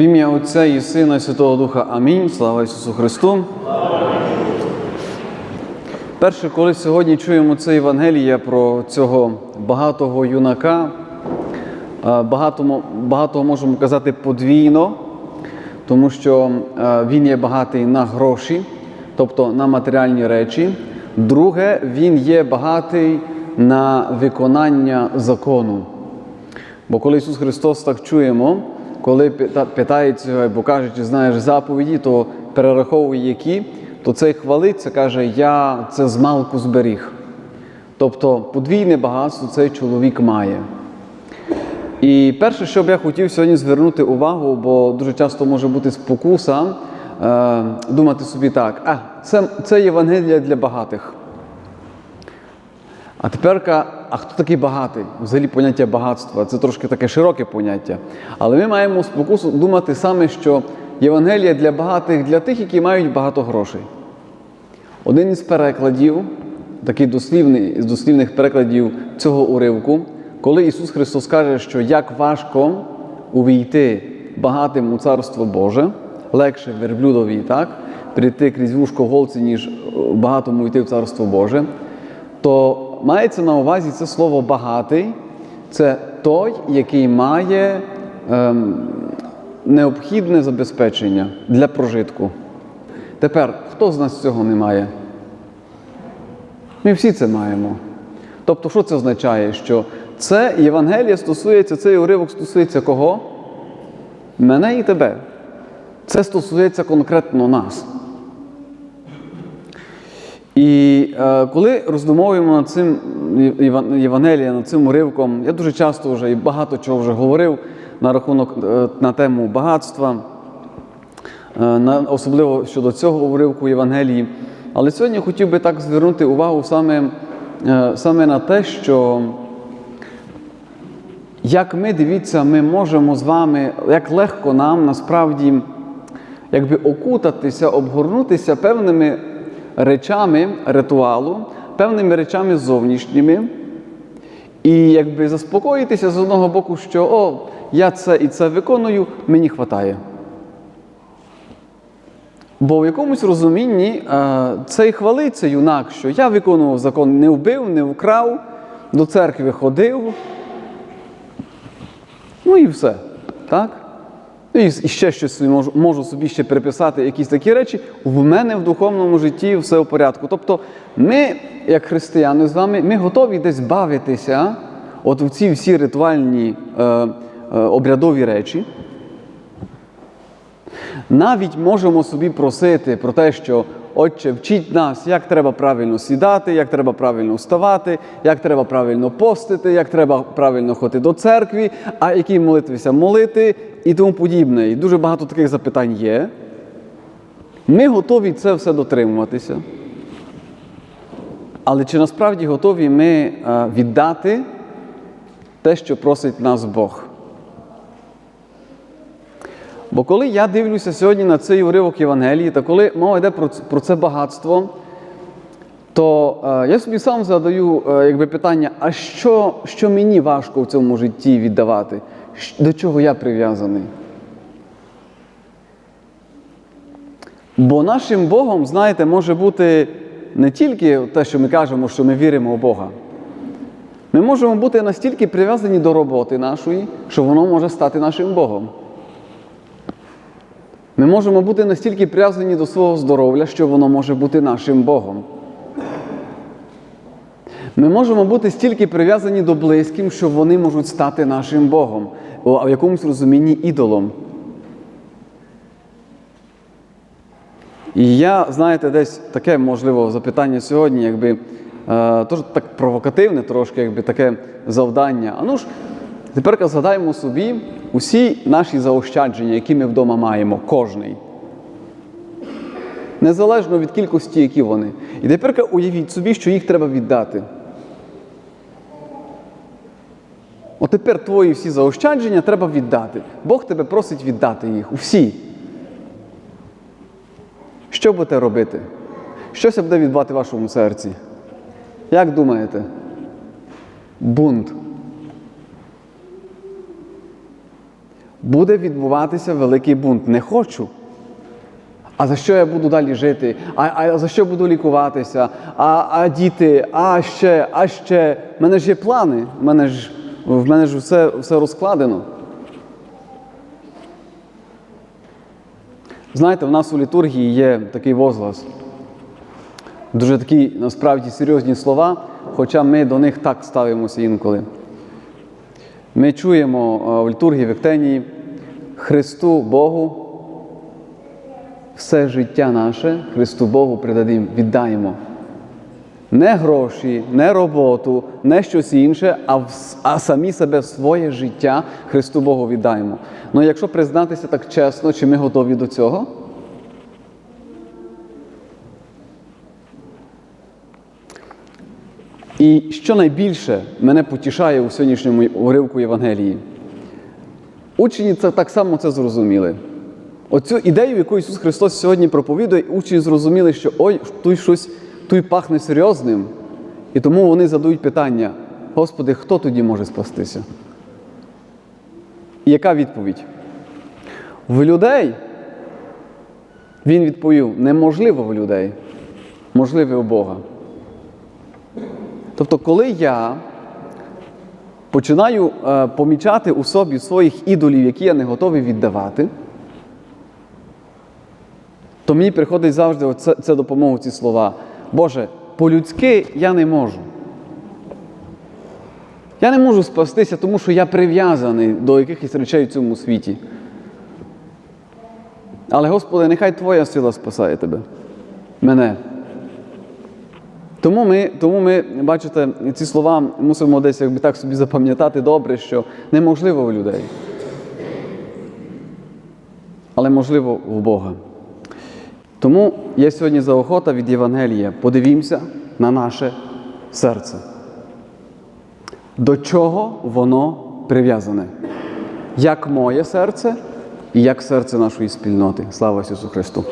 В ім'я Отця і Сина і Святого Духа. Амінь. Слава Ісусу Христу. Перше, коли сьогодні чуємо це Євангеліє про цього багатого юнака, багатому, багатого можемо казати подвійно, тому що він є багатий на гроші, тобто на матеріальні речі. Друге, він є багатий на виконання закону. Бо коли Ісус Христос так чуємо, коли пита- питається або каже, чи знаєш заповіді, то перераховує які, то цей хвалиться, каже, я це з малку зберіг. Тобто подвійне багатство цей чоловік має. І перше, що б я хотів сьогодні звернути увагу, бо дуже часто може бути спокуса, е, думати собі так, а це, це Євангелія для багатих. А тепер, а хто такий багатий? Взагалі поняття багатства це трошки таке широке поняття. Але ми маємо спокусу думати саме, що Євангелія для багатих, для тих, які мають багато грошей. Один із перекладів, такий дослівний з дослівних перекладів цього уривку, коли Ісус Христос каже, що як важко увійти багатим у Царство Боже, легше верблюдові, так, прийти крізь вушко голці, ніж багатому йти в Царство Боже, то мається на увазі це слово багатий, це той, який має ем, необхідне забезпечення для прожитку. Тепер, хто з нас цього не має? Ми всі це маємо. Тобто, що це означає? Що це Євангеліє стосується, цей уривок стосується кого? Мене і тебе. Це стосується конкретно нас. І е, коли роздумовуємо над цим Єван- Євангелієм, над цим уривком, я дуже часто вже і багато чого вже говорив на рахунок е, на тему багатства, е, на, особливо щодо цього уривку Євангелії. Але сьогодні я хотів би так звернути увагу саме, е, саме на те, що як ми дивіться, ми можемо з вами, як легко нам насправді якби окутатися, обгорнутися певними речами ритуалу, певними речами зовнішніми, і якби заспокоїтися з одного боку, що о, я це і це виконую, мені хватає. Бо в якомусь розумінні е, це і хвалиться юнак, що я виконував закон, не вбив, не вкрав, до церкви ходив. Ну і все. Так? І, і ще щось можу, можу собі ще приписати, якісь такі речі. В мене в духовному житті все в порядку. Тобто, ми, як християни з вами, ми готові десь бавитися от в ці всі ритуальні е, е, обрядові речі. Навіть можемо собі просити про те, що Отче, вчіть нас, як треба правильно сідати, як треба правильно вставати, як треба правильно постити, як треба правильно ходити до церкви, а які молитвися молити і тому подібне. І дуже багато таких запитань є. Ми готові це все дотримуватися. Але чи насправді готові ми е, віддати те, що просить нас Бог? Бо коли я дивлюся сьогодні на цей уривок Євангелії, та коли мова йде про, це багатство, то е, я собі сам задаю е, якби, питання: а що, що мені важко в цьому житті віддавати? До чого я прив'язаний? Бо нашим Богом, знаєте, може бути не тільки те, що ми кажемо, що ми віримо в Бога. Ми можемо бути настільки прив'язані до роботи нашої, що воно може стати нашим Богом. Ми можемо бути настільки прив'язані до свого здоров'я, що воно може бути нашим Богом. Ми можемо бути стільки прив'язані до близьким, що вони можуть стати нашим Богом, а в якомусь розумінні ідолом. І я, знаєте, десь таке можливо запитання сьогодні, якби е, теж так провокативне, трошки, якби таке завдання. А ну ж, тепер згадаємо собі усі наші заощадження, які ми вдома маємо, кожний. Незалежно від кількості, які вони. І тепер уявіть собі, що їх треба віддати. От твої всі заощадження треба віддати. Бог тебе просить віддати їх. Усі. Що будете робити? Що це буде відбувати в вашому серці? Як думаєте? Бунт. буде відбуватися великий бунт. Не хочу. А за що я буду далі жити? А, а за що буду лікуватися? А, а діти, а ще, а ще. В мене ж є плани, в мене ж, в мене ж все, все розкладено. Знаєте, в нас у літургії є такий возглас. Дуже такі насправді серйозні слова, хоча ми до них так ставимося інколи. Ми чуємо е, в літургії в Ектенії Христу Богу все життя наше Христу Богу придадим, віддаємо. Не гроші, не роботу, не щось інше, а, в- а самі себе своє життя Христу Богу віддаємо. Ну якщо признатися так чесно, чи ми готові до цього? І що найбільше мене потішає у сьогоднішньому уривку Євангелії, учні це так само це зрозуміли. Оцю ідею, яку Ісус Христос сьогодні проповідує, учні зрозуміли, що ой, тут щось тут пахне серйозним. І тому вони задають питання: Господи, хто тоді може спастися? І яка відповідь? В людей. Він відповів: неможливо в людей, можливе у Бога. Тобто, коли я починаю е, помічати у собі своїх ідолів, які я не готовий віддавати, то мені приходить завжди оце, це допомогу ці слова. Боже, по-людськи я не можу. Я не можу спастися, тому що я прив'язаний до якихось речей в цьому світі. Але, Господи, нехай Твоя сила спасає тебе, мене. Тому ми, тому ми, бачите, ці слова мусимо десь якби так собі запам'ятати добре, що неможливо у людей. Але можливо в Бога. Тому є сьогодні заохота від Євангелія. Подивімося на наше серце. До чого воно прив'язане? Як моє серце і як серце нашої спільноти. Слава Ісусу Христу!